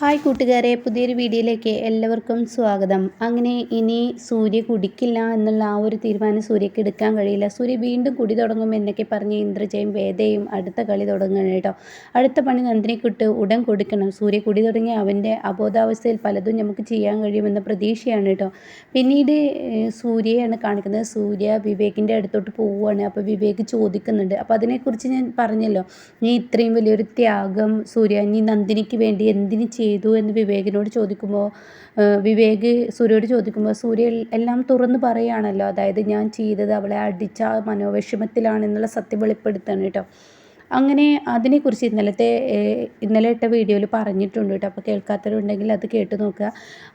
Hi കൂട്ടുകാരെ പുതിയൊരു വീഡിയോയിലേക്ക് എല്ലാവർക്കും സ്വാഗതം. അങ്ങനെ ഇനി സൂര്യ കുടിക്കില്ല എന്നുള്ള ആ ഒരു തീരുമാനം സൂര്യക്ക് എടുക്കാൻ കഴിയില്ല. സൂര്യ വീണ്ടും കുടി തുടങ്ങും എന്നൊക്കെ പറഞ്ഞ് ഇന്ദ്രജയും വേദയും അടുത്ത കളി തുടങ്ങണം കേട്ടോ. അടുത്ത പണി നന്ദിനിക്കിട്ട് ഉടൻ കൊടുക്കണം. സൂര്യ കുടി തുടങ്ങി അവന്റെ അബോധാവസ്ഥയിൽ പലതും നമുക്ക് ചെയ്യാൻ കഴിയുമെന്ന പ്രതീക്ഷയാണ് കേട്ടോ. പിന്നീട് സൂര്യയാണ് കാണിക്കുന്നത്. സൂര്യ വിവേകിന്റെ അടുത്തോട്ട് പോവുകയാണ്. അപ്പോൾ വിവേക് ചോദിക്കുന്നുണ്ട്. അപ്പോൾ അതിനെക്കുറിച്ച് ഞാൻ പറഞ്ഞല്ലോ. നീ ഇത്രയും വലിയൊരു ത്യാഗം സൂര്യ നീ നന്ദിനിക്ക് വേണ്ടി എന്തിനു ചെയ്തു എന്ന് വിവേകിനോട് ചോദിക്കുമ്പോൾ വിവേക് സൂര്യയോട് ചോദിക്കുമ്പോൾ സൂര്യ എല്ലാം തുറന്ന് പറയുകയാണല്ലോ. അതായത് ഞാൻ ചെയ്തത് അവളെ അടിച്ച മനോവിഷമത്തിലാണെന്നുള്ള സത്യം വെളിപ്പെടുത്താണ് കേട്ടോ അങ്ങനെ അതിനെക്കുറിച്ച് ഇന്നലത്തെ ഇന്നലെ ഇട്ട വീഡിയോയിൽ പറഞ്ഞിട്ടുണ്ട് കേട്ടോ. അപ്പോൾ കേൾക്കാത്തവരുണ്ടെങ്കിൽ അത് കേട്ട് നോക്കുക.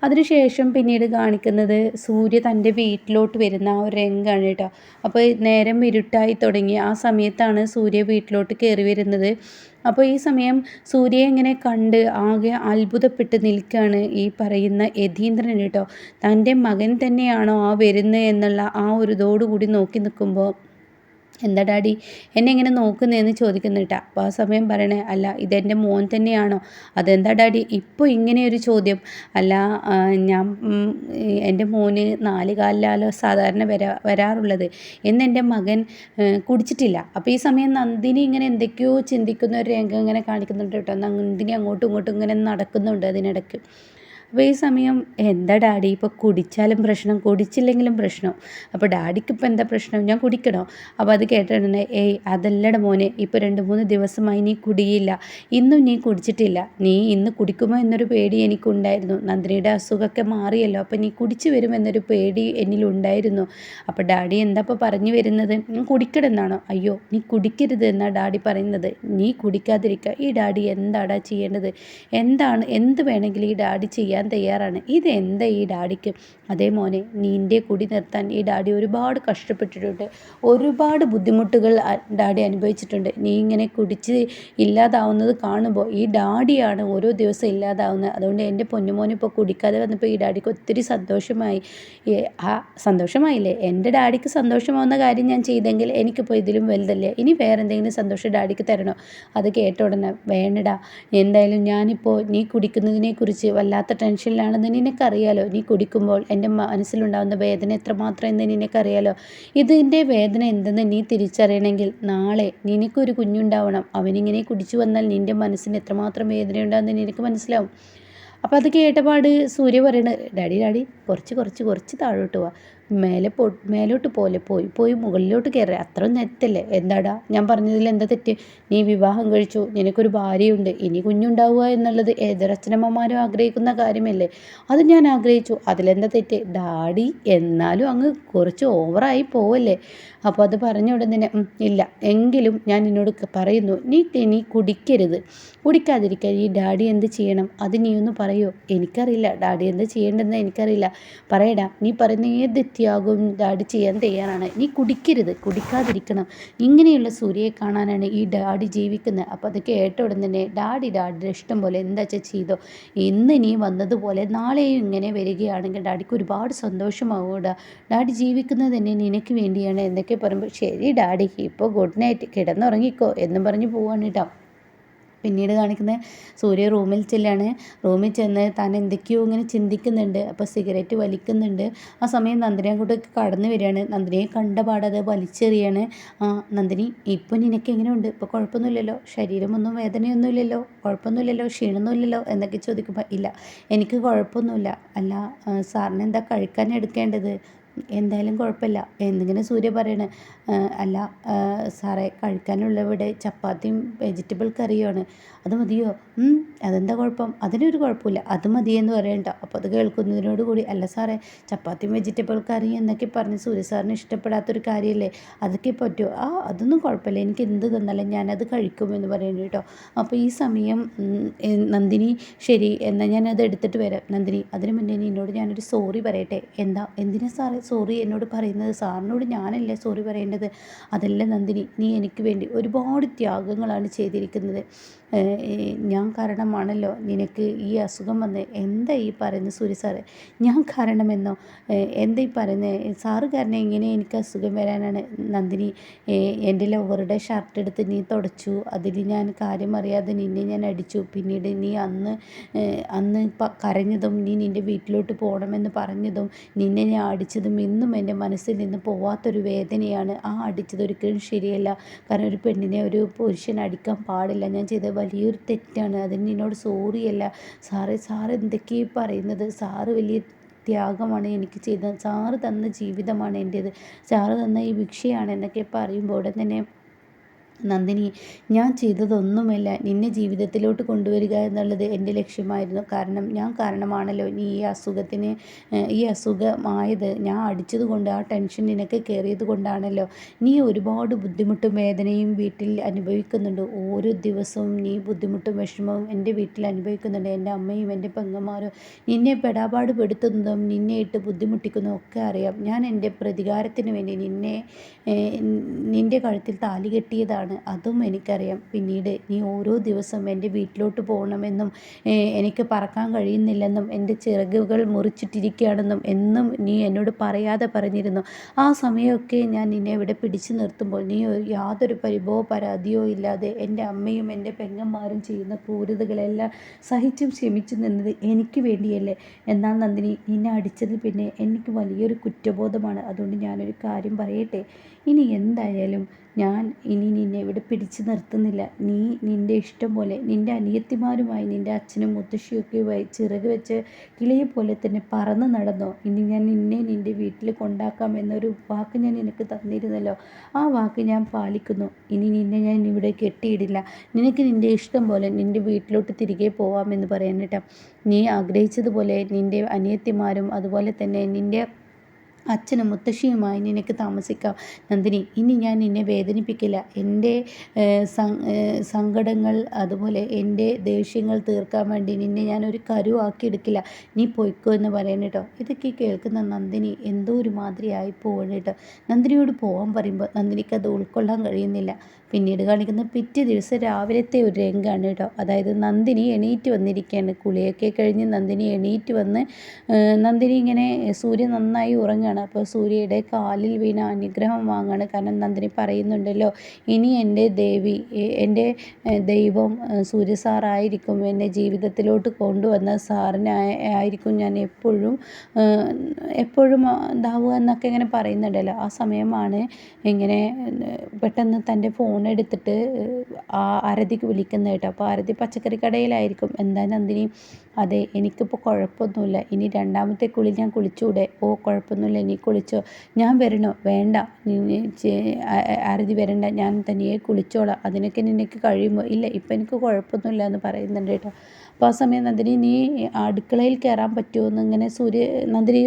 അതിനുശേഷം പിന്നീട് കാണിക്കുന്നത് സൂര്യ തന്റെ വീട്ടിലോട്ട് വരുന്ന ആ ഒരു രംഗമാണ് കേട്ടോ. അപ്പോൾ നേരം ഇരുട്ടായി തുടങ്ങി. ആ സമയത്താണ് സൂര്യ വീട്ടിലോട്ട് കയറി വരുന്നത്. അപ്പോൾ ഈ സമയം സൂര്യയെ ഇങ്ങനെ കണ്ട് ആകെ അത്ഭുതപ്പെട്ട് നിൽക്കുകയാണ് ഈ പറയുന്ന യതീന്ദ്രൻ കേട്ടോ. തന്റെ മകൻ തന്നെയാണോ ആ വരുന്നത് എന്നുള്ള ആ ഒരു ഇതോടുകൂടി നോക്കി നിൽക്കുമ്പോൾ എന്താ ഡാഡി? എന്നെ ഇങ്ങനെ നോക്കുന്നതെന്ന് ചോദിക്കുന്നു കേട്ടാ അപ്പോൾ ആ സമയം പറയണേ അല്ല ഇതെന്റെ മോൻ തന്നെയാണോ? അതെന്താ ഡാഡി? ഇപ്പോൾ ഇങ്ങനെയൊരു ചോദ്യം. അല്ല ഞാൻ എന്റെ മോന് നാല് കാലിലാലോ സാധാരണ വരാ വരാറുള്ളത്. എന്നെന്റെ മകൻ കുടിച്ചിട്ടില്ല. അപ്പോൾ ഈ സമയം നന്ദിനി ഇങ്ങനെ എന്തൊക്കെയോ ചിന്തിക്കുന്ന ഒരു രംഗം ഇങ്ങനെ കാണിക്കുന്നുണ്ട് കേട്ടോ നന്ദിനി അങ്ങോട്ടും ഇങ്ങോട്ടും ഇങ്ങനെ നടക്കുന്നുണ്ട് അതിനിടയ്ക്ക്. അപ്പോൾ ഈ സമയം എന്താ ഡാഡി? ഇപ്പോൾ കുടിച്ചാലും പ്രശ്നം കുടിച്ചില്ലെങ്കിലും പ്രശ്നം. അപ്പോൾ ഡാഡിക്ക് ഇപ്പോൾ എന്താ പ്രശ്നം? ഞാൻ കുടിക്കണോ? അപ്പോൾ അത് കേട്ടിട്ടുണ്ട് ഏയ് അതല്ലട മോനെ ഇപ്പോൾ രണ്ട് മൂന്ന് ദിവസമായി നീ കുടിയില്ല. ഇന്നും നീ കുടിച്ചിട്ടില്ല. നീ ഇന്ന് കുടിക്കുമോ എന്നൊരു പേടി എനിക്കുണ്ടായിരുന്നു. നന്ദിനിയുടെ അസുഖമൊക്കെ മാറിയല്ലോ അപ്പോൾ നീ കുടിച്ചു വരുമെന്നൊരു പേടി എന്നിലുണ്ടായിരുന്നു. അപ്പോൾ ഡാഡി എന്താ ഇപ്പോൾ പറഞ്ഞു വരുന്നത്? കുടിക്കണമെന്നാണോ? അയ്യോ നീ കുടിക്കരുത് എന്നാണ് ഡാഡി പറയുന്നത്. നീ കുടിക്കാതിരിക്കുക. ഈ ഡാഡി എന്താടാ ചെയ്യേണ്ടത്? എന്താണ് എന്ത് വേണമെങ്കിലും ഈ ഡാഡി ചെയ്യാൻ തയ്യാറാണ്. ഇതെന്താ ഈ ഡാഡിക്ക്? അതേ മോനെ നിന്റെ കുടി നിർത്താൻ ഈ ഡാഡി ഒരുപാട് കഷ്ടപ്പെട്ടിട്ടുണ്ട്. ഒരുപാട് ബുദ്ധിമുട്ടുകൾ ഡാഡി അനുഭവിച്ചിട്ടുണ്ട്. നീ ഇങ്ങനെ കുടിച്ച് ഇല്ലാതാവുന്നത് കാണുമ്പോൾ ഈ ഡാഡിയാണ് ഓരോ ദിവസം ഇല്ലാതാവുന്നത്. അതുകൊണ്ട് എന്റെ പൊന്നുമോൻ ഇപ്പോൾ കുടിക്കാതെ വന്നപ്പോൾ ഈ ഡാഡിക്ക് ഒത്തിരി സന്തോഷമായി. ആ സന്തോഷമായില്ലേ? എന്റെ ഡാഡിക്ക് സന്തോഷമാവുന്ന കാര്യം ഞാൻ ചെയ്തെങ്കിൽ എനിക്കിപ്പോൾ ഇതിലും വലുതല്ലേ? ഇനി വേറെ എന്തെങ്കിലും സന്തോഷം ഡാഡിക്ക് തരണോ? അത് കേട്ട ഉടനെ വേണ്ടടാ എന്തായാലും ഞാനിപ്പോൾ നീ കുടിക്കുന്നതിനെക്കുറിച്ച് വല്ലാത്ത ടെൻഷനിലാണെന്ന് നിനക്കറിയാലോ? നീ കുടിക്കുമ്പോൾ എന്റെ മനസ്സിലുണ്ടാകുന്ന വേദന എത്രമാത്രം എന്ന് നിനക്കറിയാലോ? ഇതിന്റെ വേദന എന്തെന്ന് നീ തിരിച്ചറിയണമെങ്കിൽ നാളെ നിനക്കൊരു കുഞ്ഞുണ്ടാവണം. അവനിങ്ങനെ കുടിച്ചു വന്നാൽ നിന്റെ മനസ്സിന് എത്രമാത്രം വേദനയുണ്ടാകുമെന്ന് നിനക്ക് മനസ്സിലാവും. അപ്പോൾ അത് കേട്ടപാട് സൂര്യ പറയണ ഡാഡി ഡാഡി കുറച്ച് കുറച്ച് കുറച്ച് താഴോട്ട് പോവാ മേലെ പോ മേലോട്ട് പോലെ പോയി പോയി മുകളിലോട്ട് കയറി അത്ര നെത്തല്ലേ എന്താടാ? ഞാൻ പറഞ്ഞതിൽ എന്താ തെറ്റ്? നീ വിവാഹം കഴിച്ചു നിനക്കൊരു ഭാര്യയുണ്ട് ഇനി കുഞ്ഞുണ്ടാവുക എന്നുള്ളത് ഏതൊരച്ഛനമ്മമാരും ആഗ്രഹിക്കുന്ന കാര്യമല്ലേ? അത് ഞാൻ ആഗ്രഹിച്ചു. അതിലെന്താ തെറ്റ്? ഡാഡി എന്നാലും അങ്ങ് കുറച്ച് ഓവറായി പോവല്ലേ? അപ്പോൾ അത് പറഞ്ഞ ഉടനെ ഇല്ല. എങ്കിലും ഞാൻ നിന്നോട് പറയുന്നു നീ നീ കുടിക്കരുത്. കുടിക്കാതിരിക്കാൻ ഈ ഡാഡി എന്ത് ചെയ്യണം? അത് നീ ഒന്ന് പറയോ. എനിക്കറിയില്ല ഡാഡി എന്ത് ചെയ്യേണ്ടതെന്ന് എനിക്കറിയില്ല. പറയടാ നീ പറയുന്ന ഏത് ത്യാഗവും ഡാഡി ചെയ്യാൻ തയ്യാറാണ്. നീ കുടിക്കരുത് കുടിക്കാതിരിക്കണം. ഇങ്ങനെയുള്ള സൂര്യയെ കാണാനാണ് ഈ ഡാഡി ജീവിക്കുന്നത്. അപ്പോൾ അത് കേട്ട ഉടൻ തന്നെ ഡാഡി ഡാഡിയുടെ ഇഷ്ടം പോലെ എന്താ ചെയ്തോ? ഇന്ന് നീ വന്നതുപോലെ നാളെയും ഇങ്ങനെ വരികയാണെങ്കിൽ ഡാഡിക്ക് ഒരുപാട് സന്തോഷമാകൂടാ ഡാഡി ജീവിക്കുന്നത് തന്നെ നിനക്ക് വേണ്ടിയാണ്. എന്നൊക്കെ പറയുമ്പോൾ ശരി ഡാഡി ഇപ്പോൾ ഗുഡ് നൈറ്റ് കിടന്നുറങ്ങിക്കോ എന്നും പറഞ്ഞ് പോവാണ് കേട്ടോ പിന്നീട് കാണിക്കുന്ന സൂര്യ റൂമിൽ ചെല്ലാണ്. റൂമിൽ ചെന്ന് താൻ എന്തൊക്കെയോ ഇങ്ങനെ ചിന്തിക്കുന്നുണ്ട്. അപ്പോൾ സിഗരറ്റ് വലിക്കുന്നുണ്ട്. ആ സമയം നന്ദിനി അങ്ങോട്ട് കടന്നു വരികയാണ്. നന്ദിനിയെ കണ്ട പാടത് വലിച്ചെറിയാണ്. ആ നന്ദിനി ഇപ്പം നിനക്ക് എങ്ങനെയുണ്ട്? ഇപ്പോൾ കുഴപ്പമൊന്നുമില്ലല്ലോ. ശരീരമൊന്നും വേദനയൊന്നുമില്ലല്ലോ. കുഴപ്പമൊന്നുമില്ലല്ലോ. ക്ഷീണമൊന്നുമില്ലല്ലോ. എന്നൊക്കെ ചോദിക്കുമ്പോൾ ഇല്ല എനിക്ക് കുഴപ്പമൊന്നുമില്ല. അല്ല സാറിന് എന്താ കഴിക്കാൻ എടുക്കേണ്ടത്? എന്തായാലും കുഴപ്പമില്ല. എന്നിങ്ങനെ സൂര്യ പറയണേ? അല്ല സാറേ കഴിക്കാനുള്ള ഇവിടെ ചപ്പാത്തിയും വെജിറ്റബിൾ കറിയുമാണ്. അത് മതിയോ? അതെന്താ കുഴപ്പം? അതിനൊരു കുഴപ്പമില്ല. അത് മതിയെന്ന് പറയണ്ട. അപ്പോൾ അത് കേൾക്കുന്നതിനോട് കൂടി അല്ല സാറേ ചപ്പാത്തിയും വെജിറ്റബിൾ കറി എന്നൊക്കെ പറഞ്ഞ് സൂര്യ സാറിന് ഇഷ്ടപ്പെടാത്തൊരു കാര്യമല്ലേ? അതൊക്കെ പറ്റുമോ? ആ അതൊന്നും കുഴപ്പമില്ല. എനിക്ക് എന്ത് തന്നാലും ഞാനത് കഴിക്കുമെന്ന് പറയുന്നു കേട്ടോ. അപ്പോൾ ഈ സമയം നന്ദിനി ശരി എന്നാൽ ഞാനത് എടുത്തിട്ട് വരാം. നന്ദിനി അതിന് മുന്നേ എന്നോട് ഞാനൊരു സോറി പറയട്ടെ. എന്താ? എന്തിനാ സാറേ സോറി എന്നോട് പറയുന്നത്. സാറിനോട് ഞാനല്ലേ സോറി പറയേണ്ടത്? അതല്ല നന്ദിനി നീ എനിക്ക് വേണ്ടി ഒരുപാട് ത്യാഗങ്ങളാണ് ചെയ്തിരിക്കുന്നത്. ഞാൻ കാരണമാണല്ലോ നിനക്ക് ഈ അസുഖം വന്ന്. എന്താ ഈ പറയുന്നത് സൂര്യ സാറ്? ഞാൻ കാരണമെന്നോ? എന്താ ഈ പറയുന്നത് സാറ് കാരണം എങ്ങനെ എനിക്ക് അസുഖം വരാനാണ്. നന്ദിനി എന്റെ ലവറുടെ ഷർട്ട് എടുത്ത് നീ തുടച്ചു. അതിൽ ഞാൻ കാര്യം അറിയാതെ നിന്നെ ഞാൻ അടിച്ചു. പിന്നീട് നീ അന്ന് അന്ന് കരഞ്ഞതും നീ നിന്റെ വീട്ടിലോട്ട് പോകണമെന്ന് പറഞ്ഞതും നിന്നെ ഞാൻ അടിച്ചതും ഇന്നും എന്റെ മനസ്സിൽ നിന്ന് പോവാത്തൊരു വേദനയാണ്. ആ അടിച്ചത് ഒരിക്കലും ശരിയല്ല. കാരണം ഒരു പെണ്ണിനെ ഒരു പുരുഷൻ അടിക്കാൻ പാടില്ല. ഞാൻ ചെയ്ത വലിയൊരു തെറ്റാണ്. അതിന് നിന്നോട് സോറിയല്ല സാറേ സാറ് എന്തൊക്കെയാണ് പറയുന്നത്? സാറ് വലിയ ത്യാഗമാണ് എനിക്ക് ചെയ്തത്. സാറ് തന്ന ജീവിതമാണ് എന്റേത് സാറ് തന്ന ഈ ഭിക്ഷയാണ് എന്നൊക്കെ പറയുമ്പോൾ ഉടൻ തന്നെ നന്ദിനി ഞാൻ ചെയ്തതൊന്നുമല്ല. നിന്നെ ജീവിതത്തിലോട്ട് കൊണ്ടുവരിക എന്നുള്ളത് എന്റെ ലക്ഷ്യമായിരുന്നു. കാരണം ഞാൻ കാരണമാണല്ലോ നീ ഈ അസുഖത്തിന് ഈ അസുഖമായത്. ഞാൻ അടിച്ചത് കൊണ്ട് ആ ടെൻഷൻ നിനക്ക് കയറിയത് കൊണ്ടാണല്ലോ. നീ ഒരുപാട് ബുദ്ധിമുട്ടും വേദനയും വീട്ടിൽ അനുഭവിക്കുന്നുണ്ട്. ഓരോ ദിവസവും നീ ബുദ്ധിമുട്ടും വിഷമവും എന്റെ വീട്ടിൽ അനുഭവിക്കുന്നുണ്ട്. എന്റെ അമ്മയും എന്റെ പെങ്ങന്മാരും നിന്നെ പെടാപാട് പെടുത്തുന്നതും നിന്നെ ഇട്ട് ബുദ്ധിമുട്ടിക്കുന്നതും ഒക്കെ അറിയാം. ഞാൻ എന്റെ പ്രതികാരത്തിന് വേണ്ടി നിന്നെ നിന്റെ കഴുത്തിൽ താലി കെട്ടിയതാണ്. ആണ്. അതും എനിക്കറിയാം. പിന്നീട് നീ ഓരോ ദിവസം എന്റെ വീട്ടിലോട്ട് പോകണമെന്നും എനിക്ക് പറക്കാൻ കഴിയുന്നില്ലെന്നും എന്റെ ചിറകുകൾ മുറിച്ചിട്ടിരിക്കുകയാണെന്നും എന്നും നീ എന്നോട് പറയാതെ പറഞ്ഞിരുന്നു. ആ സമയമൊക്കെ ഞാൻ നിന്നെ ഇവിടെ പിടിച്ചു നിർത്തുമ്പോൾ നീ യാതൊരു പരിഭവ പരാതിയോ ഇല്ലാതെ എന്റെ അമ്മയും എന്റെ പെങ്ങന്മാരും ചെയ്യുന്ന ക്രൂരതകളെല്ലാം സഹിച്ചും ക്ഷമിച്ചു നിന്നത് എനിക്ക് വേണ്ടിയല്ലേ? എന്നാൽ നന്ദിനി നിന്നെ അടിച്ചതിൽ പിന്നെ എനിക്ക് വലിയൊരു കുറ്റബോധമാണ്. അതുകൊണ്ട് ഞാനൊരു കാര്യം പറയട്ടെ? ഇനി എന്തായാലും ഞാൻ ഇനി നിന്നെ ഇവിടെ പിടിച്ചു നിർത്തുന്നില്ല. നീ നിന്റെ ഇഷ്ടം പോലെ നിന്റെ അനിയത്തിമാരുമായി നിന്റെ അച്ഛനും മുത്തശ്ശിയൊക്കെയുമായി ചിറക് വെച്ച് കിളിയെ പോലെ തന്നെ പറന്ന് നടന്നോ? ഇനി ഞാൻ നിന്നെ നിന്റെ വീട്ടിൽ കൊണ്ടാക്കാം എന്നൊരു വാക്ക് ഞാൻ നിനക്ക് തന്നിരുന്നല്ലോ. ആ വാക്ക് ഞാൻ പാലിക്കുന്നു. ഇനി നിന്നെ ഞാൻ ഇവിടെ കെട്ടിയിടില്ല. നിനക്ക് നിന്റെ ഇഷ്ടം പോലെ നിന്റെ വീട്ടിലോട്ട് തിരികെ പോവാമെന്ന് പറയാൻ നീ ആഗ്രഹിച്ചതുപോലെ നിന്റെ അനിയത്തിമാരും അതുപോലെ തന്നെ നിന്റെ അച്ഛനും മുത്തശ്ശിയുമായി നിനക്ക് താമസിക്കാം. നന്ദിനി ഇനി ഞാൻ നിന്നെ വേദനിപ്പിക്കില്ല. എന്റെ സങ്കടങ്ങൾ അതുപോലെ എന്റെ ദേഷ്യങ്ങൾ തീർക്കാൻ വേണ്ടി നിന്നെ ഞാൻ ഒരു കരുവാക്കി എടുക്കില്ല നീ പൊയ്ക്കോ എന്ന് പറയണം കേട്ടോ. ഇതൊക്കെ കേൾക്കുന്ന നന്ദിനി എന്തോ ഒരു മാതിരി ആയി പോകണം കേട്ടോ. നന്ദിനിയോട് പോകാൻ പറയുമ്പോൾ നന്ദിനിക്ക് അത് ഉൾക്കൊള്ളാൻ കഴിയുന്നില്ല. പിന്നീട് കാണിക്കുന്ന പിറ്റേ ദിവസം രാവിലത്തെ ഒരു രംഗമാണ് കേട്ടോ. അതായത് നന്ദിനി എണീറ്റ് വന്നിരിക്കുകയാണ്. കുളിയൊക്കെ കഴിഞ്ഞ് നന്ദിനി എണീറ്റ് വന്ന് നന്ദിനി ഇങ്ങനെ സൂര്യൻ നന്നായി ഉറങ്ങുകയാണ്. അപ്പോൾ സൂര്യയുടെ കാലിൽ വീണ അനുഗ്രഹം വാങ്ങുകയാണ് കാരണം നന്ദിനി പറയുന്നുണ്ടല്ലോ ഇനി എന്റെ ദേവി എന്റെ ദൈവം സൂര്യ സാറായിരിക്കും എന്നെ ജീവിതത്തിലോട്ട് കൊണ്ടുവന്ന സാറിനെ ആയിരിക്കും ഞാൻ എപ്പോഴും എപ്പോഴും ഇതാവുക എന്നൊക്കെ ഇങ്ങനെ പറയുന്നുണ്ടല്ലോ. ആ സമയമാണ് ഇങ്ങനെ പെട്ടെന്ന് തന്റെ ഫോൺ എടുത്തിട്ട് ആ അരതിക്ക് വിളിക്കുന്നത് കേട്ടോ. അപ്പോൾ അരതി പച്ചക്കറി കടയിലായിരിക്കും. എന്താ നന്ദിനി? അതെ എനിക്കിപ്പോൾ കുഴപ്പമൊന്നുമില്ല. ഇനി രണ്ടാമത്തെ കുളി ഞാൻ കുളിച്ചൂടെ ഓ കുഴപ്പമൊന്നുമില്ല. നീ കുളിച്ചോ. ഞാൻ വരണോ? വേണ്ട. ആരതി വരണ്ട. ഞാൻ തനിയെ കുളിച്ചോളാം. അതിനൊക്കെ നിനക്ക് കഴിയുമോ? ഇല്ല. ഇപ്പം എനിക്ക് കുഴപ്പമൊന്നുമില്ല എന്ന് പറയുന്നുണ്ട് കേട്ടോ. അപ്പോൾ ആ സമയം നന്ദിനി നീ അടുക്കളയിൽ കയറാൻ പറ്റുമോ എന്ന് ഇങ്ങനെ സൂര്യ നന്ദിനി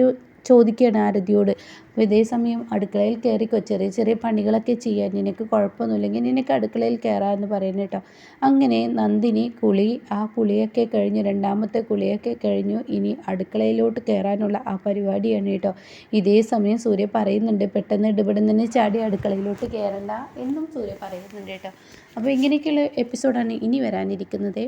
ചോദിക്കുകയാണ് ആരതിയോട്. അപ്പോൾ ഇതേ സമയം അടുക്കളയിൽ കയറിക്കോ ചെറിയ ചെറിയ പണികളൊക്കെ ചെയ്യാൻ നിനക്ക് കുഴപ്പമൊന്നുമില്ലെങ്കിൽ നിനക്ക് അടുക്കളയിൽ കയറാമെന്ന് പറയുന്നു കേട്ടോ. അങ്ങനെ നന്ദിനി കുളി ആ കുളിയൊക്കെ കഴിഞ്ഞു രണ്ടാമത്തെ കുളിയൊക്കെ കഴിഞ്ഞു ഇനി അടുക്കളയിലോട്ട് കയറാനുള്ള ആ പരിപാടിയാണ് കേട്ടോ. ഇതേ സമയം സൂര്യ പറയുന്നുണ്ട് പെട്ടെന്ന് ഇടപെടുന്നതിന് ചാടി അടുക്കളയിലോട്ട് കയറണ്ട എന്നും സൂര്യ പറയുന്നുണ്ട് കേട്ടോ. അപ്പോൾ ഇങ്ങനെയൊക്കെയുള്ള എപ്പിസോഡാണ് ഇനി വരാനിരിക്കുന്നത്.